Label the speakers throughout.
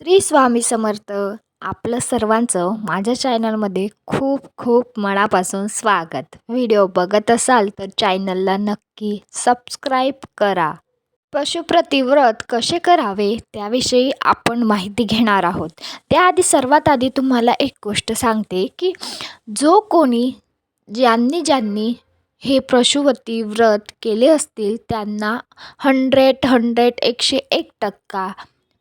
Speaker 1: श्री स्वामी समर्थ आपलं सर्वांचं माझ्या चॅनलमध्ये खूप खूप मनापासून स्वागत. व्हिडिओ बघत असाल तर चॅनलला नक्की सबस्क्राईब करा. पशुप्रतिव्रत कसे करावे त्याविषयी आपण माहिती घेणार आहोत. त्याआधी सर्वात आधी तुम्हाला एक गोष्ट सांगते की जो कोणी ज्यांनी ज्यांनी हे पशुवती व्रत केले असतील त्यांना हंड्रेड हंड्रेड एकशे एक टक्का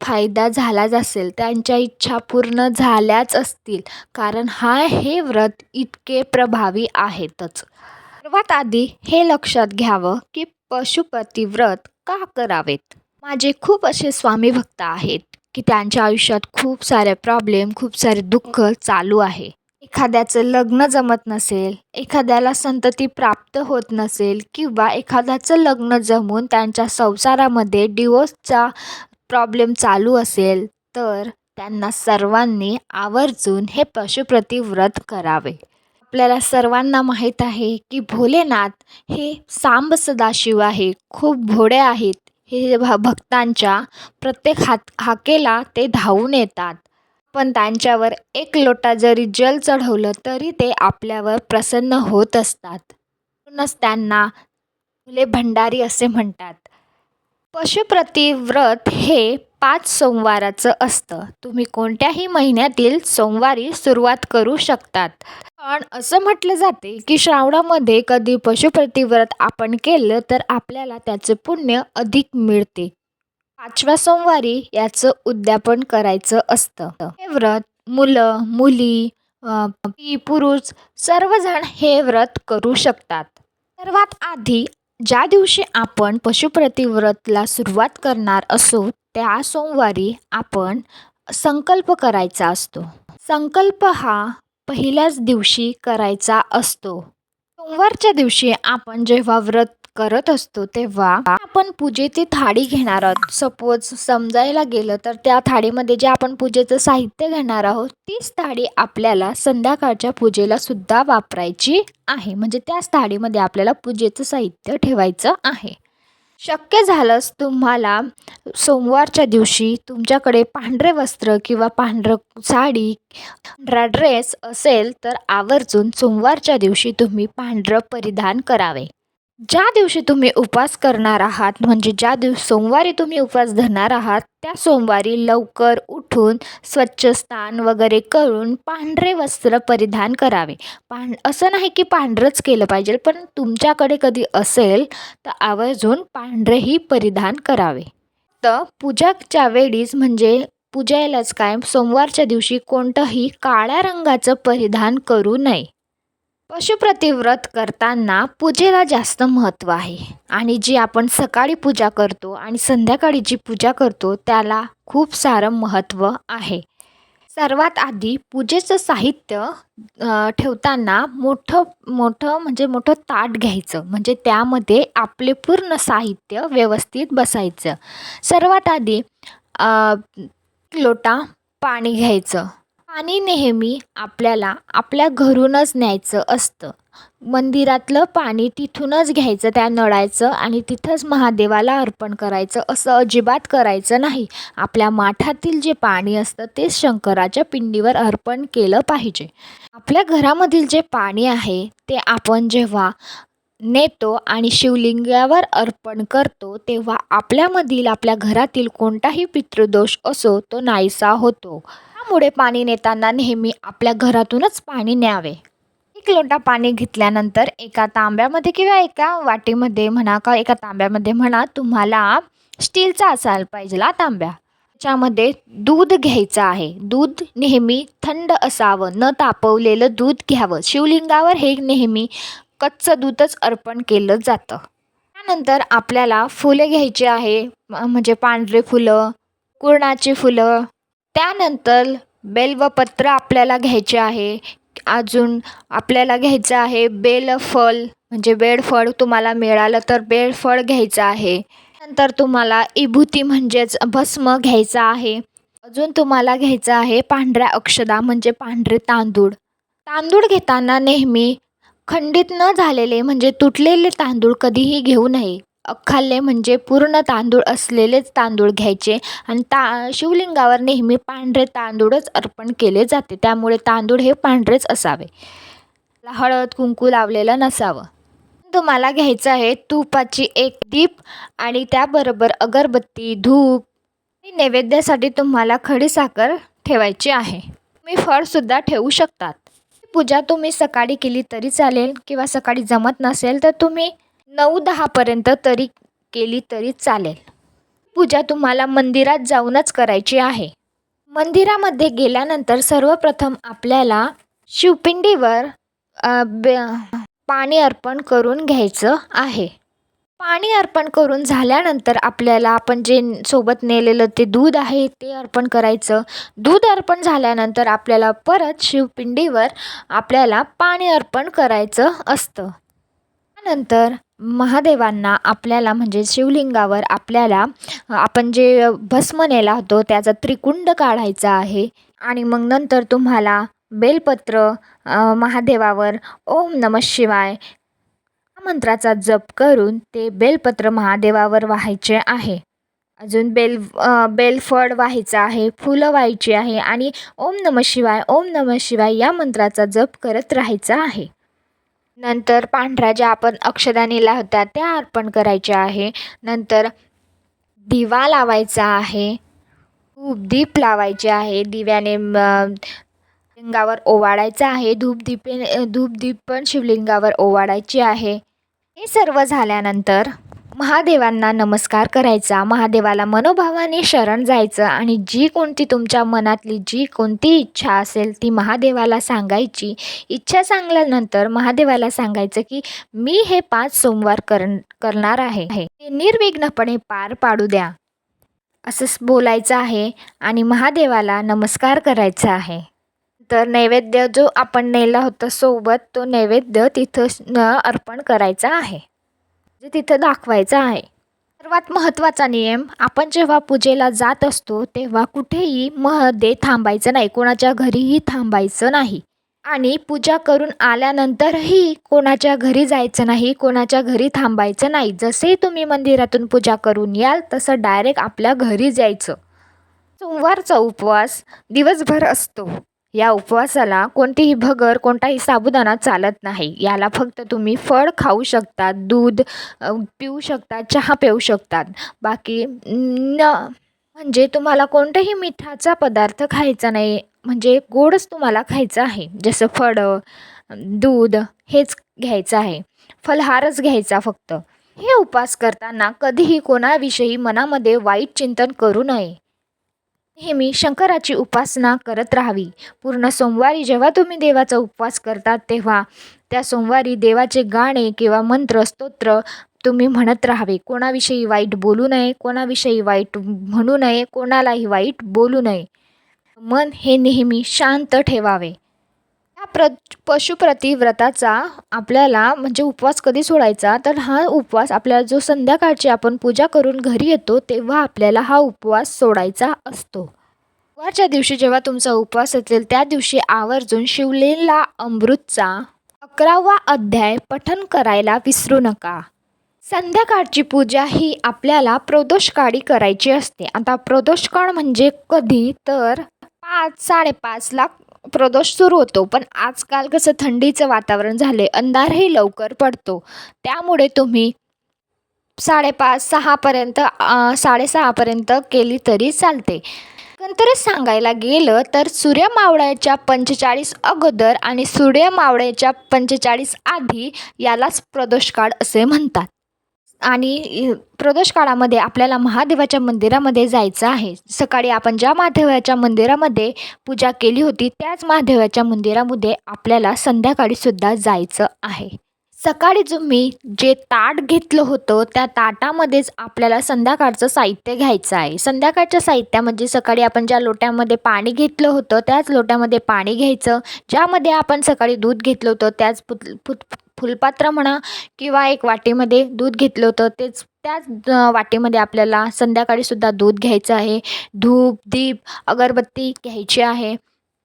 Speaker 1: फायदा झालाच असेल त्यांच्या इच्छा पूर्ण झाल्याच असतील. कारण हा हे व्रत इतके प्रभावी आहेतच. सर्वात आधी हे लक्षात घ्यावं की पशुपती व्रत का करावेत? माझे खूप असे स्वामी भक्त आहेत की त्यांच्या आयुष्यात खूप सारे प्रॉब्लेम खूप सारे दुःख चालू आहे. एखाद्याचं लग्न जमत नसेल एखाद्याला संतती प्राप्त होत नसेल किंवा एखाद्याचं लग्न जमून त्यांच्या संसारामध्ये डिवोर्सचा प्रॉब्लेम चालू असेल तर त्यांना सर्वांनी आवर्जून हे पशुप्रती व्रत करावे. आपल्याला सर्वांना माहीत आहे की भोलेनाथ हे सांब सदाशिव आहे. खूप भोळे आहेत. हे भ भक्तांच्या प्रत्येक हात हाकेला ते धावून येतात. पण त्यांच्यावर एक लोटा जरी जल चढवलं तरी ते आपल्यावर प्रसन्न होत असतात. म्हणूनच त्यांना फुले भंडारी असे म्हणतात. पशुप्रती व्रत हे पाच सोमवाराचं असतं. तुम्ही कोणत्याही महिन्यातील सोमवारी सुरुवात करू शकतात. पण असं म्हटलं जाते की श्रावणामध्ये कधी पशुप्रतिव्रत आपण केलं तर आपल्याला त्याचे पुण्य अधिक मिळते. पाचव्या सोमवारी याचं उद्यापन करायचं असतं. हे व्रत मुलं मुली पुरुष सर्वजण हे व्रत करू शकतात. सर्वात आधी ज्या दिवशी आपण पशुप्रतिव्रतला सुरुवात करणार असो त्या सोमवारी आपण संकल्प करायचा असतो. संकल्प हा पहिल्याच दिवशी करायचा असतो. सोमवारच्या दिवशी आपण जेव्हा व्रत करत असतो तेव्हा आपण पूजेची थाळी घेणार आहोत. सपोज समजायला गेलं तर त्या थाळीमध्ये जे आपण पूजेचं साहित्य घेणार आहोत तीच थाळी आपल्याला संध्याकाळच्या पूजेला सुद्धा वापरायची आहे. म्हणजे त्याच थाळीमध्ये आपल्याला पूजेचं साहित्य ठेवायचं आहे. शक्य झालंच तुम्हाला सोमवारच्या दिवशी तुमच्याकडे पांढरे वस्त्र किंवा पांढरं साडी पांढरा ड्रेस असेल तर आवर्जून सोमवारच्या दिवशी तुम्ही पांढरं परिधान करावे. ज्या दिवशी तुम्ही उपवास करणार आहात म्हणजे ज्या दिवस सोमवारी तुम्ही उपवास धरणार आहात त्या सोमवारी लवकर उठून स्वच्छ स्नान वगैरे करून पांढरे वस्त्र परिधान करावे. पां असं नाही की पांढरंच केलं पाहिजे पण तुमच्याकडे कधी असेल तर आवर्जून पांढरेही परिधान करावे. तर पूजाच्या वेळीच म्हणजे पूजायलाच काय सोमवारच्या दिवशी कोणतंही काळ्या रंगाचं परिधान करू नये. पशुप्रतिव्रत करताना पूजेला जास्त महत्त्व आहे. आणि जी आपण सकाळी पूजा करतो आणि संध्याकाळी जी पूजा करतो त्याला खूप सारं महत्त्व आहे. सर्वात आधी पूजेचं साहित्य ठेवताना मोठं मोठं म्हणजे मोठं ताट घ्यायचं. म्हणजे त्यामध्ये आपले पूर्ण साहित्य व्यवस्थित बसायचं. सर्वात आधी लोटा पाणी घ्यायचं. पाणी नेहमी आपल्याला आपल्या घरूनच न्यायचं असतं. मंदिरातलं पाणी तिथूनच घ्यायचं त्या नळायचं आणि तिथंच महादेवाला अर्पण करायचं असं अजिबात करायचं नाही. आपल्या माठातील जे पाणी असतं ते शंकराच्या पिंडीवर अर्पण केलं पाहिजे. आपल्या घरामधील जे पाणी आहे ते आपण जेव्हा नेतो आणि शिवलिंगावर अर्पण करतो तेव्हा आपल्यामधील आपल्या घरातील कोणताही पितृदोष असो तो नाहीसा होतो. त्यामुळे पाणी नेताना नेहमी आपल्या घरातूनच पाणी न्यावे. एक लोटा पाणी घेतल्यानंतर एका तांब्यामध्ये किंवा एका वाटीमध्ये म्हणा का एका तांब्यामध्ये म्हणा तुम्हाला स्टीलचा असायला पाहिजे तांब्या. त्याच्यामध्ये दूध घ्यायचं आहे. दूध नेहमी थंड असावं न तापवलेलं दूध घ्यावं. शिवलिंगावर हे नेहमी कच्चं दूधच अर्पण केलं जातं. त्यानंतर आपल्याला फुले घ्यायची आहे म्हणजे पांढरे फुलं कुरणाची फुलं. त्यानंतर बेलवपत्र आपल्याला घ्यायचे आहे. अजून आपल्याला घ्यायचं आहे बेलफळ. म्हणजे बेडफळ तुम्हाला मिळालं तर बेडफळ घ्यायचं आहे. नंतर तुम्हाला इभूती म्हणजेच भस्म घ्यायचा आहे. अजून तुम्हाला घ्यायचं आहे पांढऱ्या अक्षदा म्हणजे पांढरे तांदूळ. तांदूळ घेताना नेहमी खंडित न झालेले म्हणजे तुटलेले तांदूळ कधीही घेऊ नये. अख्खाले म्हणजे पूर्ण तांदूळ असलेलेच तांदूळ घ्यायचे. आणि ता शिवलिंगावर नेहमी पांढरे तांदूळच अर्पण केले जाते. त्यामुळे तांदूळ हे पांढरेच असावे. हळद कुंकू लावलेलं नसावं. तुम्हाला घ्यायचं आहे तुपाची एक दीप आणि त्याबरोबर अगरबत्ती धूप नैवेद्यासाठी तुम्हाला खडीसाखर ठेवायची आहे. तुम्ही फळसुद्धा ठेवू शकतात. पूजा तुम्ही सकाळी केली तरी चालेल किंवा सकाळी जमत नसेल तर तुम्ही नऊ दहापर्यंत तरी केली तरी चालेल. पूजा तुम्हाला मंदिरात जाऊनच करायची आहे. मंदिरामध्ये गेल्यानंतर सर्वप्रथम आपल्याला शिवपिंडीवर ब- पाणी अर्पण करून घ्यायचं आहे. पाणी अर्पण करून झाल्यानंतर आपल्याला आपण जे सोबत नेलेलं ते दूध आहे ते अर्पण करायचं. दूध अर्पण झाल्यानंतर आपल्याला परत शिवपिंडीवर आपल्याला पाणी अर्पण करायचं असतं. त्यानंतर महादेवांना आपल्याला म्हणजे शिवलिंगावर आपल्याला आपण जे भस्म नेला होतो त्याचा त्रिकुंड काढायचा आहे. आणि मग नंतर तुम्हाला बेलपत्र महादेवावर ओम नमः शिवाय या मंत्राचा जप करून ते बेलपत्र महादेवावर वाहायचे आहे. अजून बेल बेलफळ व्हायचं आहे फुलं व्हायची आहे आणि ओम नमः शिवाय ओम नमः शिवाय या मंत्राचा जप करत राहायचा आहे. नंतर पांढऱ्या ज्या आपण अक्षदा नेल्या होत्या त्या अर्पण करायच्या आहे. नंतर दिवा लावायचा आहे. खूप दीप लावायचे आहे. दिव्याने लिंगावर ओवाळायचं आहे. धूप धूपदीप पण शिवलिंगावर ओवाळायची आहे. हे सर्व झाल्यानंतर महादेवांना नमस्कार करायचा महादेवाला मनोभावाने शरण जायचं आणि जी कोणती तुमच्या मनातली जी कोणती इच्छा असेल ती महादेवाला सांगायची. इच्छा सांगल्यानंतर महादेवाला सांगायचं की मी हे पाच सोमवार कर करणार आहे. ते निर्विघ्नपणे पार पाडू द्या. असं बोलायचं आहे आणि महादेवाला नमस्कार करायचा आहे. तर नैवेद्य जो आपण नेला होता सोबत तो नैवेद्य तिथं न अर्पण करायचा आहे. जे तिथं दाखवायचं आहे. सर्वात महत्त्वाचा नियम आपण जेव्हा पूजेला जात असतो तेव्हा कुठेही मध्ये थांबायचं नाही. कोणाच्या घरीही थांबायचं नाही. आणि पूजा करून आल्यानंतरही कोणाच्या घरी जायचं नाही कोणाच्या घरी थांबायचं नाही. जसे तुम्ही मंदिरातून पूजा करून याल तसं डायरेक्ट आपल्या घरी जायचं. सोमवारचा उपवास दिवसभर असतो. या उपवासाला कोणतीही भगर कोणताही साबुदाणा चालत नाही. याला फक्त तुम्ही फळ खाऊ शकतात दूध पिऊ शकतात चहा पिऊ शकतात बाकी न म्हणजे तुम्हाला कोणताही मिठाचा पदार्थ खायचा नाही म्हणजे गोडच तुम्हाला खायचं आहे. जसं फळं दूध हेच घ्यायचं आहे. फलहारच घ्यायचा फक्त. हे उपवास करताना कधीही कोणाविषयी मनामध्ये वाईट चिंतन करू नये. नेहमी शंकराची उपासना करत राहावी. पूर्ण सोमवारी जेव्हा तुम्ही देवाचा उपवास करतात तेव्हा त्या सोमवारी देवाचे गाणे किंवा मंत्र स्तोत्र तुम्ही म्हणत राहावे. कोणाविषयी वाईट बोलू नये कोणाविषयी वाईट म्हणू नये कोणालाही वाईट बोलू नये. मन हे नेहमी शांत ठेवावे. या प्र पशुप्रती व्रताचा आपल्याला म्हणजे उपवास कधी सोडायचा? तर हा उपवास आपल्याला जो संध्याकाळची आपण पूजा करून घरी येतो तेव्हा आपल्याला हा उपवास सोडायचा असतो. गुरुवारच्या दिवशी जेव्हा तुमचा उपवास असेल त्या दिवशी आवर्जून शिवलेला अमृतचा अकरावा अध्याय पठन करायला विसरू नका. संध्याकाळची पूजा ही आपल्याला प्रदोषकाळी करायची असते. आता प्रदोषकाळ म्हणजे कधी? तर पाच साडेपाचला प्रदोष सुरू होतो. पण आजकाल कसं थंडीचं वातावरण झाले अंधारही लवकर पडतो. त्यामुळे तुम्ही साडेपाच सहापर्यंत साडेसहापर्यंत केली तरी चालते. नंतरच सांगायला गेलं तर सूर्य मावळ्याच्या पंचेचाळीस अगोदर आणि सूर्य मावळ्याच्या पंचेचाळीस आधी यालाच प्रदोषकाळ असे म्हणतात. आणि प्रदोष काळामध्ये आपल्याला महादेवाच्या मंदिरामध्ये जायचं आहे. सकाळी आपण ज्या महादेवाच्या मंदिरामध्ये पूजा केली होती त्याच महादेवाच्या मंदिरामध्ये आपल्याला संध्याकाळीसुद्धा जायचं आहे. सकाळी तुम्ही जे ताट घेतलं होतं त्या ताटामध्येच आपल्याला संध्याकाळचं साहित्य घ्यायचं आहे. संध्याकाळच्या साहित्यामध्ये सकाळी आपण ज्या लोट्यामध्ये पाणी घेतलं होतं त्याच लोट्यामध्ये पाणी घ्यायचं. ज्यामध्ये आपण सकाळी दूध घेतलं होतं त्याच पुत पुत फुलपात्र म्हणा किंवा एक वाटीमध्ये दूध घेतलं होतं तेच त्याच वाटीमध्ये आपल्याला संध्याकाळीसुद्धा दूध घ्यायचं आहे. धूप दीप अगरबत्ती घ्यायची आहे.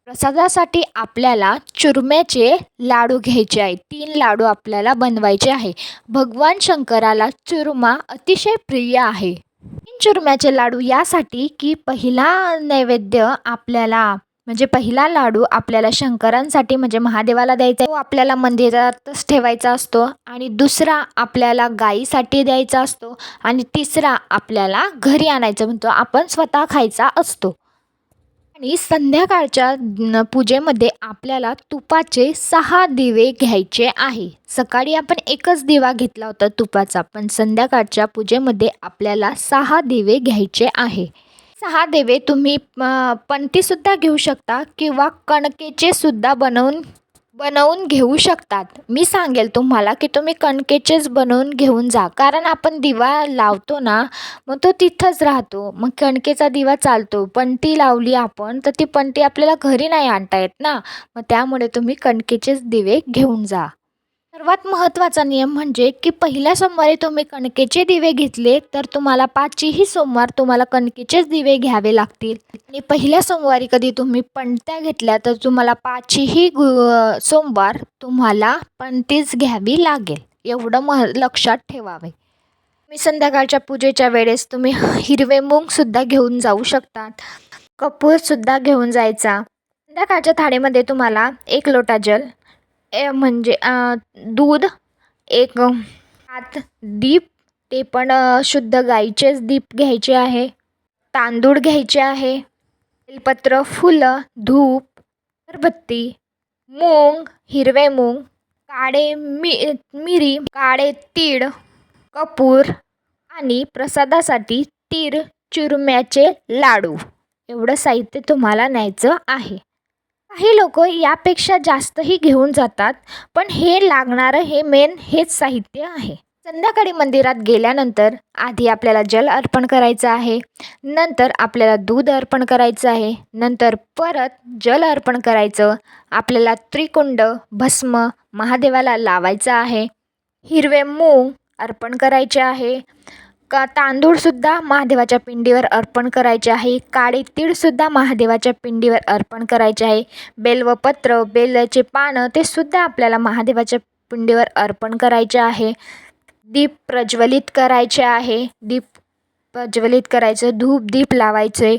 Speaker 1: प्रसादासाठी आपल्याला चुरम्याचे लाडू घ्यायचे आहे तीन लाडू आपल्याला बनवायचे आहे. भगवान शंकराला चुरमा अतिशय प्रिय आहे. तीन चुरम्याचे लाडू यासाठी की पहिला नैवेद्य आपल्याला म्हणजे पहिला लाडू आपल्याला शंकरांसाठी म्हणजे महादेवाला द्यायचा तो आपल्याला मंदिरातच ठेवायचा असतो आणि दुसरा आपल्याला गाईसाठी द्यायचा असतो आणि तिसरा आपल्याला घरी आणायचं म्हणतो. आपण स्वतः खायचा असतो. आणि संध्याकाळच्या पूजेमध्ये आपल्याला तुपाचे सहा दिवे घ्यायचे आहे. सकाळी आपण एकच दिवा घेतला होता तुपाचा पण संध्याकाळच्या पूजेमध्ये आपल्याला सहा दिवे घ्यायचे आहे. सहा दिवे तुम्ही पणतीसुद्धा घेऊ शकता किंवा कणकेचे सुद्धा बनवून बनवून घेऊ शकतात. मी सांगेल तुम्हाला की तुम्ही कणकेचेच बनवून घेऊन जा. कारण आपण दिवा लावतो ना मग तो तिथंच राहतो. मग कणकेचा दिवा चालतो. पणती लावली आपण तर ती पणती आपल्याला घरी नाही आणता येत ना. मग त्यामुळे तुम्ही कणकेचेच दिवे घेऊन जा. सर्वात महत्त्वाचा नियम म्हणजे की पहिल्या सोमवारी तुम्ही कणकेचे दिवे घेतले तर तुम्हाला पाचही सोमवार तुम्हाला कणकेचेच दिवे घ्यावे लागतील. आणि पहिल्या सोमवारी कधी तुम्ही पणत्या घेतल्या तर तुम्हाला पाचही गु सोमवार तुम्हाला पणतीच घ्यावी लागेल. एवढं मह लक्षात ठेवावे. मी संध्याकाळच्या पूजेच्या वेळेस तुम्ही हिरवे मूगसुद्धा घेऊन जाऊ शकतात. कपूरसुद्धा घेऊन जायचा. संध्याकाळच्या थाळीमध्ये तुम्हाला एक लोटा जल ए म्हणजे दूध एक हात दीप ते पण शुद्ध गाईचेच दीप घ्यायचे आहे. तांदूळ घ्यायचे आहे. बेलपत्र फुलं धूप अगरबत्ती मूग हिरवे मूग काळे मी मिरी काळे तीळ कपूर आणि प्रसादासाठी तीर चुरम्याचे लाडू. एवढं साहित्य तुम्हाला न्यायचं आहे. काही लोक यापेक्षा जास्तही घेऊन जातात पण हे लागणारं हे मेन हेच साहित्य आहे. संध्याकाळी मंदिरात गेल्यानंतर आधी आपल्याला जल अर्पण करायचं आहे नंतर आपल्याला दूध अर्पण करायचं आहे नंतर परत जल अर्पण करायचं आपल्याला त्रिकुंड भस्म महादेवाला लावायचं आहे हिरवे मूग अर्पण करायचे आहे का तांदूळसुद्धा महादेवाच्या पिंडीवर अर्पण करायचे आहे. काळे तीळसुद्धा महादेवाच्या पिंडीवर अर्पण करायचे आहे. बेलवपत्र बेलाचे पानं ते सुद्धा आपल्याला महादेवाच्या पिंडीवर अर्पण करायचे आहे. दीप प्रज्वलित करायचे आहे. दीप प्रज्वलित करायचं धूप दीप लावायचे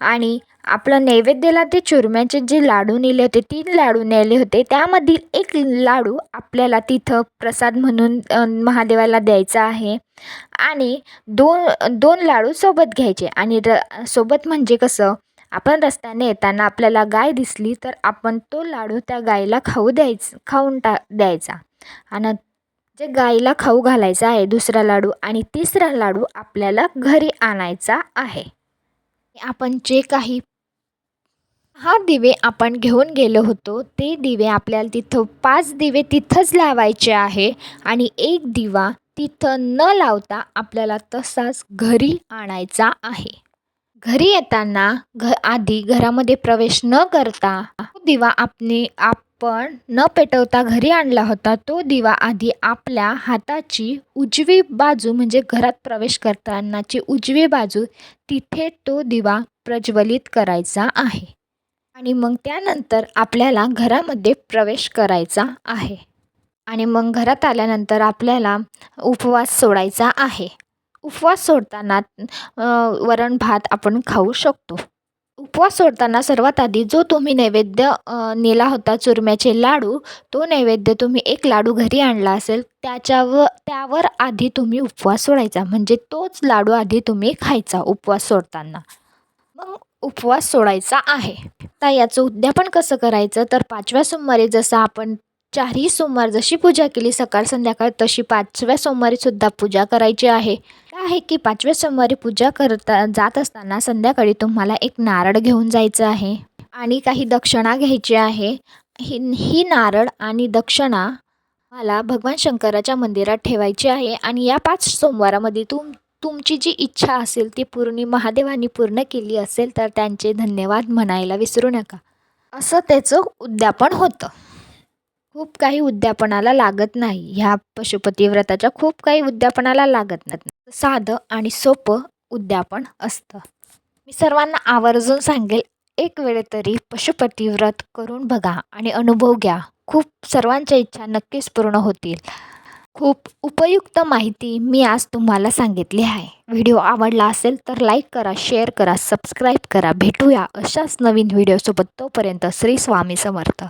Speaker 1: आणि आपलं नैवेद्याला ते चुरम्याचे जे लाडू नेले होते तीन लाडू नेले होते त्यामधील एक लाडू आपल्याला तिथं प्रसाद म्हणून महादेवाला द्यायचा आहे. आणि दोन दोन लाडू सोबत घ्यायचे. आणि र सोबत म्हणजे कसं आपण रस्त्याने येताना आपल्याला गाय दिसली तर आपण तो लाडू त्या गायीला खाऊ द्यायचं खाऊन टा द्यायचा. आणि जे गाईला खाऊ घालायचा आहे दुसरा लाडू आणि तिसरा लाडू आपल्याला घरी आणायचा आहे. आपण जे काही हा दिवे आपण घेऊन गेलो होतो ते दिवे आपल्याला तिथं पाच दिवे तिथंच लावायचे आहे आणि एक दिवा तिथं न लावता आपल्याला तसाच घरी आणायचा आहे. घरी येताना घ आधी घरामध्ये प्रवेश न करता दिवा आपने आपण न पेटवता घरी आणला होता तो दिवा आधी आपल्या हाताची उजवी बाजू म्हणजे घरात प्रवेश करतानाची उजवी बाजू तिथे तो दिवा प्रज्वलित करायचा आहे. आणि मग त्यानंतर आपल्याला घरामध्ये प्रवेश करायचा आहे. आणि मग घरात आल्यानंतर आपल्याला उपवास सोडायचा आहे. उपवास सोडताना वरण भात आपण खाऊ शकतो. उपवास सोडताना सर्वात आधी जो तुम्ही नैवेद्य नेला होता चुरम्याचे लाडू तो नैवेद्य तुम्ही एक लाडू घरी आणला असेल त्याच्यावर त्यावर आधी तुम्ही उपवास सोडायचा. म्हणजे तोच लाडू आधी तुम्ही खायचा उपवास सोडताना. मग उपवास सोडायचा आहे. आता याचं उद्यापन कसं करायचं? तर पाचव्या सोमवारी जसं आपण चारही सोमवार जशी पूजा केली सकाळ संध्याकाळ तशी पाचव्या सोमवारीसुद्धा पूजा करायची आहे. काय आहे की पाचव्या सोमवारी पूजा करता जात असताना संध्याकाळी तुम्हाला एक नारळ घेऊन जायचं आहे आणि काही दक्षिणा घ्यायची आहे. ही ही नारळ आणि दक्षिणा मला भगवान शंकराच्या मंदिरात ठेवायची आहे आणि या पाच सोमवारामध्ये तुम तुमची जी इच्छा असेल ती पूर्ण महादेवानी पूर्ण केली असेल तर त्यांचे धन्यवाद म्हणायला विसरू नका. असं त्याचं उद्यापन होतं. खूप काही उद्यापनाला लागत नाही. ह्या पशुपती व्रताच्या खूप काही उद्यापनाला लागत नाही. साधं आणि सोपं उद्यापन असतं. मी सर्वांना आवर्जून सांगेल एक वेळ तरी पशुपती व्रत करून बघा आणि अनुभव घ्या. खूप सर्वांच्या इच्छा नक्कीच पूर्ण होतील. खूप उपयुक्त माहिती मी आज तुम्हाला सांगितली आहे. व्हिडिओ आवडला असेल तर लाईक करा शेअर करा सबस्क्राईब करा. भेटूया अशाच नवीन व्हिडिओसोबत तोपर्यंत श्री स्वामी समर्थ.